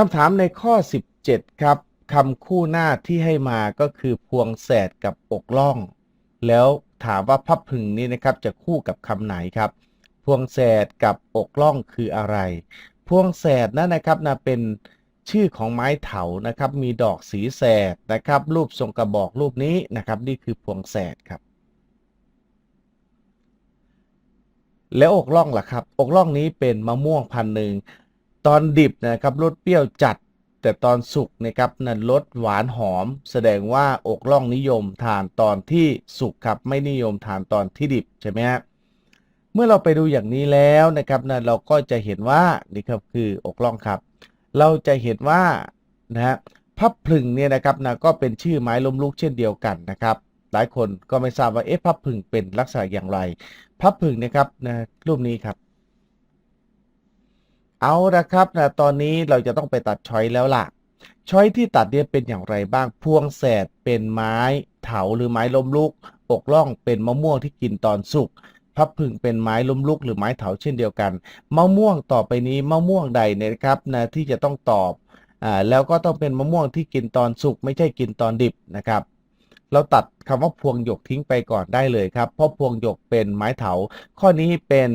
คำถามในข้อ 17 ครับคำคู่หน้าที่ให้มาก็คือพวงแสดกับอกล่อง แล้วถามว่าพับพึงนี้นะครับจะคู่กับคำไหนครับ พวงแสดกับอกล่องคืออะไร พวงแสดนั่นนะครับนะเป็นชื่อของไม้เถานะครับ มีดอกสีแสดนะครับ รูปทรงกระบอกรูปนี้นะครับ นี่คือพวงแสดครับ แล้วอกล่องล่ะครับ อกล่องนี้เป็นมะม่วงพันหนึ่ง ตอนดิบนะครับรสเปรี้ยวจัด แต่ตอนสุกนะครับนั้นรสหวานหอม แสดงว่าอกล่องนิยมทานตอนที่สุกครับไม่นิยมทานตอนที่ดิบใช่ไหมฮะเมื่อเราไปดูอย่างนี้แล้วนะครับนะเราก็จะเห็นว่านี่ครับคืออกล่องครับ เราจะเห็นว่านะฮะพับพลึงเนี่ยนะครับนะก็เป็นชื่อไม้ล้มลุกเช่นเดียวกันนะครับ หลายคนก็ไม่ทราบว่าเอ๊ะพับพลึงเป็นลักษณะอย่างไร พับผึ่งนะครับนะรูปนี้ครับ เอาละครับนะตอนนี้เราจะต้องไปตัดช้อยแล้วล่ะ ช้อยที่ตัดเนี่ยเป็นอย่างไรบ้าง พวงแสดเป็นไม้เถาหรือไม้ล้มลุก อกล่องเป็นมะม่วงที่กินตอนสุกพับผึ่งเป็นไม้ล้มลุกหรือไม้เถาเช่นเดียวกัน มะม่วงต่อไปนี้มะม่วงใดนะครับนะที่จะต้องตอบอ่าแล้วก็ต้องเป็นมะม่วงที่กินตอนสุกไม่ใช่กินตอนดิบนะครับ เราตัดคำว่าพวงหยกทิ้งไปก่อนได้เลยครับ เพราะพวงหยกเป็นไม้เถา ข้อนี้เป็น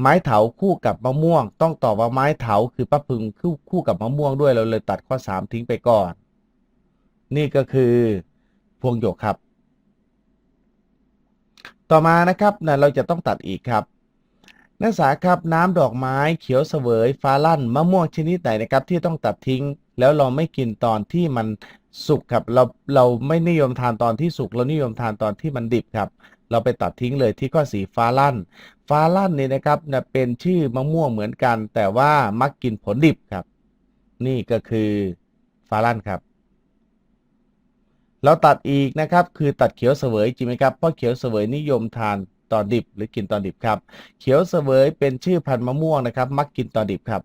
ไม้เถาคู่กับมะม่วง ต้องตอบว่าไม้เถาคือป้าพึงคู่คู่กับมะม่วงด้วยเราเลยตัดข้อ 3 ทิ้งไปก่อน นี่ก็คือพวงหยกครับ ต่อมานะครับนะเราจะต้องตัดอีกครับ นักศึกษาครับน้ำดอกไม้เขียวเสวยฟ้าลั่นมะม่วงชนิดไหนนะครับ ที่ต้องตัดทิ้ง แล้วเราไม่กินตอนที่มัน สุกครับเราเราไม่นิยมทานตอนที่สุกเรานิยมทานตอนที่มันดิบครับ เราไปตัดทิ้งเลยที่ข้อสีฟ้าลั่น ฟ้าลั่นนี่นะครับนะเป็นชื่อมะม่วงเหมือนกัน แต่ว่ามักกินผลดิบครับ นี่ก็คือฟ้าลั่นครับ เราตัดอีกนะครับ คือตัดเขียวเสวยจริงไหมครับเพราะเขียวเสวยนิยมทานตอนดิบ หรือกินตอนดิบครับ เขียวเสวยเป็นชื่อพันธุ์มะม่วงนะครับ มักกินตอนดิบครับ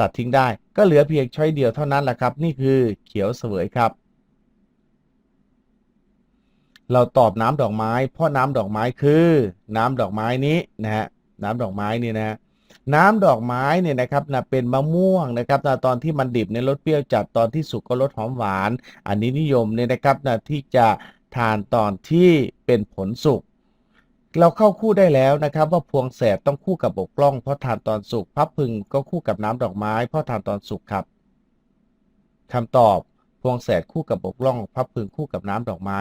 ตัดทิ้งได้ ก็เหลือเพียงช้อยเดียวเท่านั้นแหละครับ นี่คือเขียวเสวยครับ เราตอบน้ำดอกไม้ เพราะน้ำดอกไม้คือ น้ำดอกไม้นี้นะฮะน้ำดอกไม้นี่นะฮะน้ำดอกไม้เนี่ยนะครับนะเป็นมะม่วงนะครับนะตอนที่มันดิบในรสเปรี้ยวจัดตอนที่สุกก็รสหอมหวาน อันนี้นิยมเนี่ยนะครับนะที่จะทานตอนที่เป็นผลสุก เราเข้าคู่ได้แล้วนะครับ ว่าพวงแสบต้องคู่กับบกล้องเพราะทานตอนสุกพับพึงก็คู่กับน้ำดอกไม้เพราะทานตอนสุกครับคำตอบพวงแสดคู่กับบกล้อง พับพึงคู่กับน้ำดอกไม้